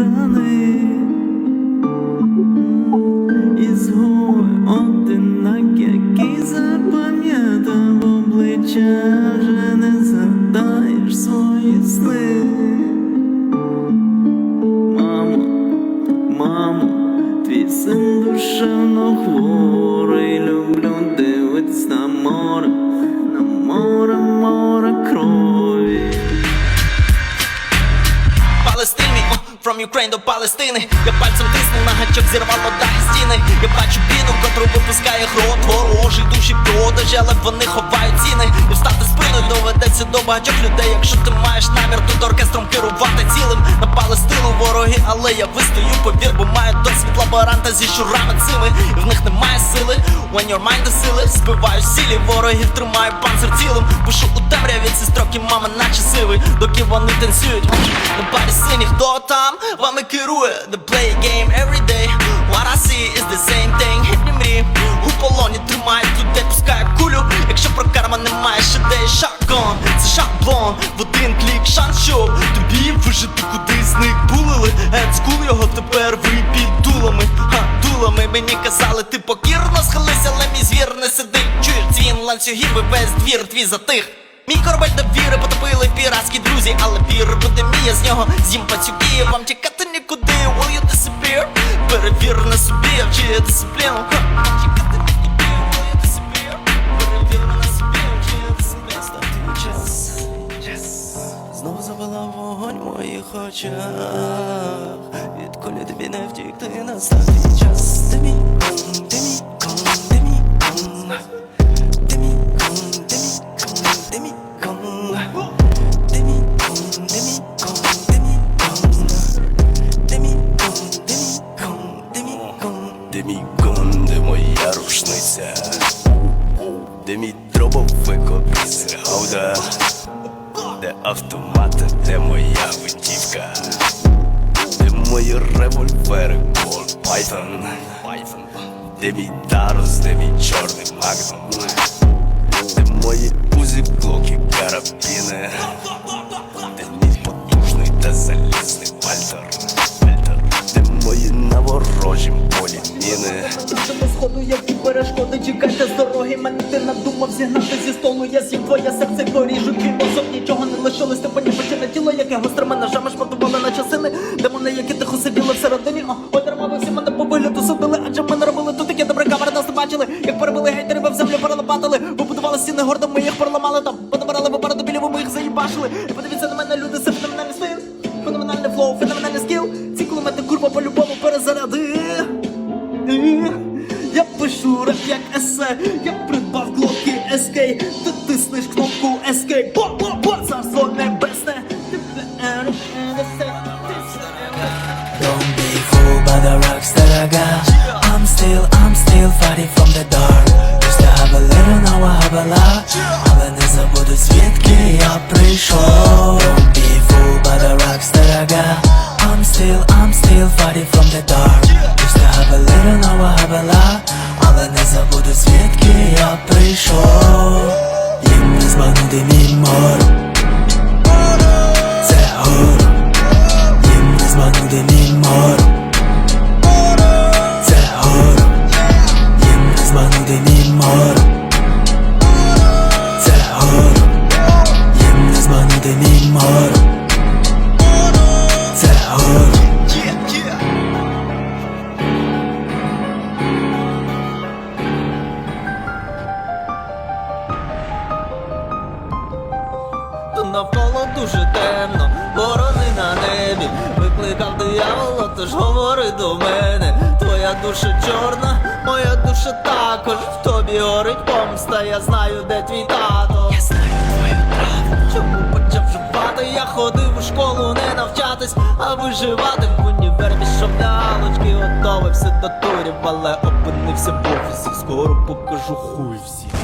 сторони, ізгой одинак, який запам'ятав обличчя, вже не згадаєш свої сни. Мамо, мамо, твій син душевно хворий, люблю дивитись на море, на море from до Палестини. Я пальцем тисну на гачок, зірвало дах і стіни. Я бачу біду, котру випускає рот Ворожий душі продажі, але вони ховають ціни. І встати спиною доведеться до багатьох людей. Якщо ти маєш намір тут оркестром керувати цілим. На Палестину вороги, але я вистою повір, бо маю досвід лаборанта зі щурами цими. І в них немає сили, when your mind сили Збиваю сілі ворогів, тримаю панцир цілим. Пишу у темряві ці строки, мама, наче сивий Доки вони танцюють. На парі синіх, хто там? Вами керує The play game every day. What I see is the same thing. Гідні мрії у полоні тримають людей, пускає кулю. Якщо про карма немає ще ідеї Шагон, це шаблон В один клік шанс, щоб тобі вижити куди з них булили school його тепер ви під дулами дулами. Мені казали, ти покірно схилися, але мій звір не сидить. Чуєш дзвін ланцюгів і весь двір твій затих Мій корабель до віри потопили піратські друзі, але пір буде мій, я з нього з'їм пацюки Вам тікати нікуди, will you disappear? Перевір на собі, я вчи дисципліну завела вогонь в моїх очах. Відколи тобі не втікти настав час. Ти мій кон, ти мій ти мій Де мій гон, де моя рушниця, де мій дробовик обіця гауда, де автомати, де моя витівка, де мої револьвери, Colt Python, де мій Тарос, де мій чорний магнум, де мої узі блоки, карабіни, де мій потужний та залізний пальтер, перешкоди, чекайте з дороги, мене ти надумав зігнати зі столу, я з'їм твоє серце поріжу, мозок. Нічого не лишилось, ти понівечене тіло, яке гострими ножами шматували на часини, демони, які тихо сиділи всередині, о, дарма ви всі мене по вигляду судили, адже ми не робили тут таке добре. Камери нас не бачили, як перебили гейтери, ви в землю перелопатили, ви будували стіни гордо, ми їх переламали там, понабирали попереду білі, ви їх заїбашили, і подивіться на мене, люди, це феноменальний стиль, феноменальний флоу, феноменальний скіл, ці кулемети курва по-любому я придбав глоки SK Ти тиснеш кнопку Escape Бо, бо, бо, царство небесне Don't be fooled by the rocks that I got. I'm still, I'm still fighting from the dark. Used to have a little, now I have a lot. Але не забуду звідки я Але не забуду звідки я прийшов. Їм не збагнути мій мор. Дуже темно, ворони на небі, викликав диявола, тож говори до мене. Твоя душа чорна, моя душа також. В тобі горить помста, я знаю, де твій тато. Я знаю твою правду. Чому почав вживати? Я ходив у школу не навчатись, а виживати в універ пішов на галочки, готовився до турів, але опинився в офісі. Скоро покажу хуй всі.